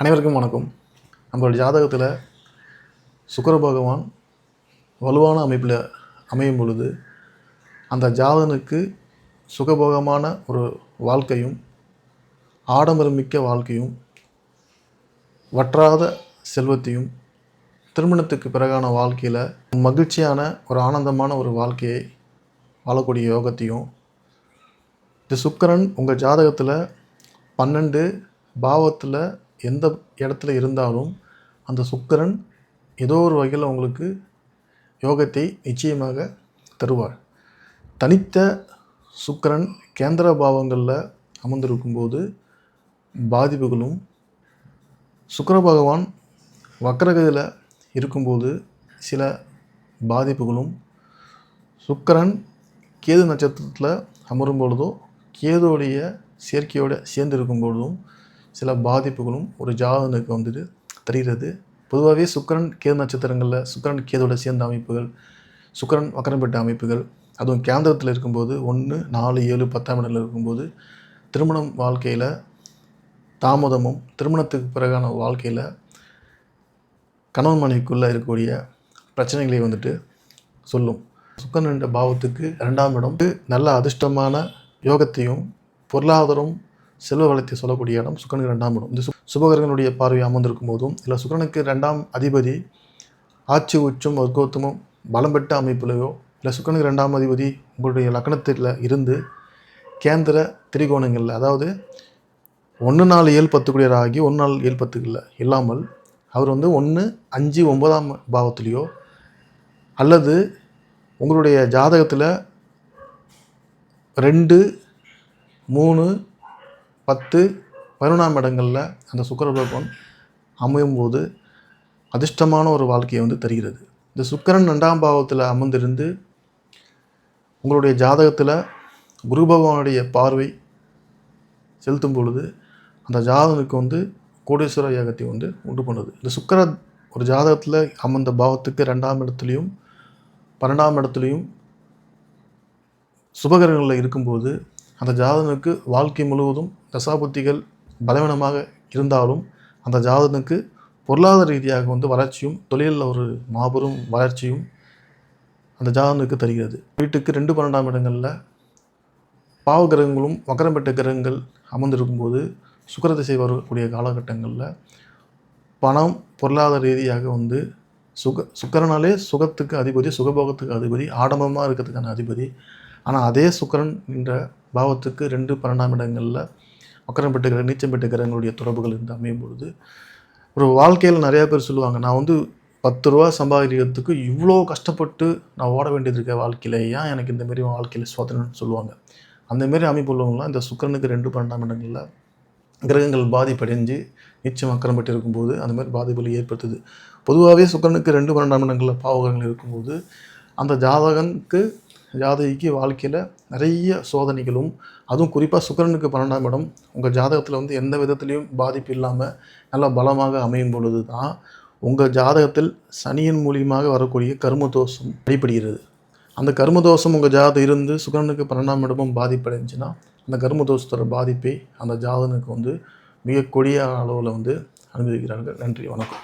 அனைவருக்கும் வணக்கம். நம்மளோட ஜாதகத்தில் சுக்கர பகவான் வலுவான அமைப்பில் அமையும் பொழுது அந்த ஜாதகனுக்கு சுகபோகமான ஒரு வாழ்க்கையும் ஆடம்பரமிக்க வாழ்க்கையும் வற்றாத செல்வத்தையும் திருமணத்துக்கு பிறகான வாழ்க்கையில் மகிழ்ச்சியான ஒரு ஆனந்தமான ஒரு வாழ்க்கையை வாழக்கூடிய யோகத்தையும் இந்த சுக்கரன் உங்கள் ஜாதகத்தில் பன்னெண்டு பாவத்தில் எந்த இடத்துல இருந்தாலும் அந்த சுக்கரன் ஏதோ ஒரு வகையில் உங்களுக்கு யோகத்தை நிச்சயமாக தருவார். தனித்த சுக்கரன் கேந்திர பாவங்களில் அமர்ந்திருக்கும்போது பாதிப்புகளும் சுக்கர பகவான் வக்கரகதியில் இருக்கும்போது சில பாதிப்புகளும் சுக்கரன் கேது நட்சத்திரத்தில் அமரும் பொழுதோ கேதோடைய சேர்க்கையோடு சேர்ந்து இருக்கும் பொழுதும் சில பாதிப்புகளும் ஒரு ஜாதகனுக்கு வந்துட்டு தெரிகிறது. பொதுவாகவே சுக்கரன் கேது நட்சத்திரங்களில் சுக்கரன் கேதோட சேர்ந்த அமைப்புகள் சுக்கரன் வக்கரம் பெற்ற அமைப்புகள் அதுவும் கேந்திரத்தில் இருக்கும்போது ஒன்று நாலு ஏழு பத்தாம் இடத்துல இருக்கும்போது திருமணம் வாழ்க்கையில் தாமதமும் திருமணத்துக்கு பிறகான வாழ்க்கையில் கணவன் மனைவிக்குள்ளே இருக்கக்கூடிய பிரச்சனைகளை வந்துட்டு சொல்லும். சுக்கரன் என்ற பாவத்துக்கு ரெண்டாம் இடம். நல்ல அதிர்ஷ்டமான யோகத்தையும் பொருளாதாரம் செல்வ வளத்தை சொல்லக்கூடிய இடம் சுக்கரனுக்கு ரெண்டாம் இடம். இந்த சு பார்வை அமர்ந்திருக்கும் போதும் இல்லை சுக்கரனுக்கு ரெண்டாம் அதிபதி ஆட்சி உச்சம் வர்க்கோத்தமும் பலம் பெற்ற அமைப்பிலையோ இல்லை சுக்கரனுக்கு ரெண்டாம் அதிபதி உங்களுடைய லக்னத்தில் இருந்து கேந்திர திரிகோணங்களில் அதாவது ஒன்று நாலு ஏழு பத்துக்குடியர் ஆகி ஒன்று நாலு ஏழு பத்துக்குள்ள இல்லாமல் அவர் வந்து ஒன்று அஞ்சு ஒன்பதாம் பாவத்துலேயோ அல்லது உங்களுடைய ஜாதகத்தில் ரெண்டு மூணு பத்து பதினொன்றாம் இடங்களில் அந்த சுக்கர பகவான் அமையும் போது அதிர்ஷ்டமான ஒரு வாழ்க்கையை வந்து தருகிறது. இந்த சுக்கரன் ரெண்டாம் பாவத்தில் அமர்ந்திருந்து உங்களுடைய ஜாதகத்தில் குரு பகவானுடைய பார்வை செலுத்தும் பொழுது அந்த ஜாதகனுக்கு வந்து கோடீஸ்வர யாகத்தை வந்து உண்டு பண்ணுது. இந்த சுக்கர ஒரு ஜாதகத்தில் அமர்ந்த பாவத்துக்கு ரெண்டாம் இடத்துலையும் பன்னெண்டாம் இடத்துலையும் சுபகரங்களில் இருக்கும்போது அந்த ஜாதகனுக்கு வாழ்க்கை முழுவதும் தசாபுத்திகள் பலவீனமாக இருந்தாலும் அந்த ஜாதகனுக்கு பொருளாதார ரீதியாக வந்து வளர்ச்சியும் தொழிலில் ஒரு மாபெரும் வளர்ச்சியும் அந்த ஜாதகனுக்கு தருகிறது. வீட்டுக்கு ரெண்டு பன்னெண்டாம் இடங்களில் பாவ கிரகங்களும் வக்கரம் பெற்ற கிரகங்கள் அமர்ந்திருக்கும்போது சுக்கர திசை வரக்கூடிய காலகட்டங்களில் பணம் பொருளாதார ரீதியாக வந்து சுக சுக்கரனாலே சுகத்துக்கு அதிபதி சுகபோகத்துக்கு அதிபதி ஆடம்பரமாக இருக்கிறதுக்கான அதிபதி. ஆனால் அதே சுக்கரன் என்ற பாவத்துக்கு ரெண்டு பன்னெண்டாம் இடங்களில் மக்கரம் பெற்ற நீச்சம் பெற்ற கிரகங்களுடைய தொடர்புகள் இருந்து அமையும் பொழுது ஒரு வாழ்க்கையில் நிறையா பேர் சொல்லுவாங்க நான் வந்து பத்து ரூபா சம்பாதிக்கிறதுக்கு இவ்வளோ கஷ்டப்பட்டு நான் ஓட வேண்டியது இருக்க வாழ்க்கையில் ஏன் எனக்கு இந்த மாரி வாழ்க்கையில் சோதனைன்னு சொல்லுவாங்க? அந்த மாரி அமைப்பு உள்ளவங்களாம் இந்த சுக்கரனுக்கு ரெண்டு பன்னெண்டாம் இடங்களில் கிரகங்கள் பாதிப்படைஞ்சு நீச்சம் அக்கறம் பெற்று இருக்கும்போது அந்த மாதிரி பாதிப்புகளை ஏற்படுத்துது. பொதுவாகவே சுக்கரனுக்கு ரெண்டு பன்னெண்டாம் இடங்களில் பாவகங்கள் இருக்கும்போது அந்த ஜாதகனுக்கு ஜாதகிக்கு வாழ்க்கையில் நிறைய சோதனைகளும் அதுவும் குறிப்பாக சுக்கரனுக்கு பன்னெண்டாம் இடம் உங்கள் ஜாதகத்தில் வந்து எந்த விதத்துலேயும் பாதிப்பு இல்லாமல் நல்லா பலமாக அமையும் பொழுது தான் உங்கள் ஜாதகத்தில் சனியின் மூலியமாக வரக்கூடிய கரும தோஷம் அடிப்படுகிறது அந்த கரும தோஷம் உங்கள் ஜாதகம் இருந்து சுக்கரனுக்கு பன்னெண்டாம் இடமும் பாதிப்படைஞ்சுன்னா அந்த கரும தோஷத்தோட பாதிப்பை அந்த ஜாதகனுக்கு வந்து மிக கொடிய அளவில் வந்து அனுபவிக்கிறார்கள். நன்றி வணக்கம்.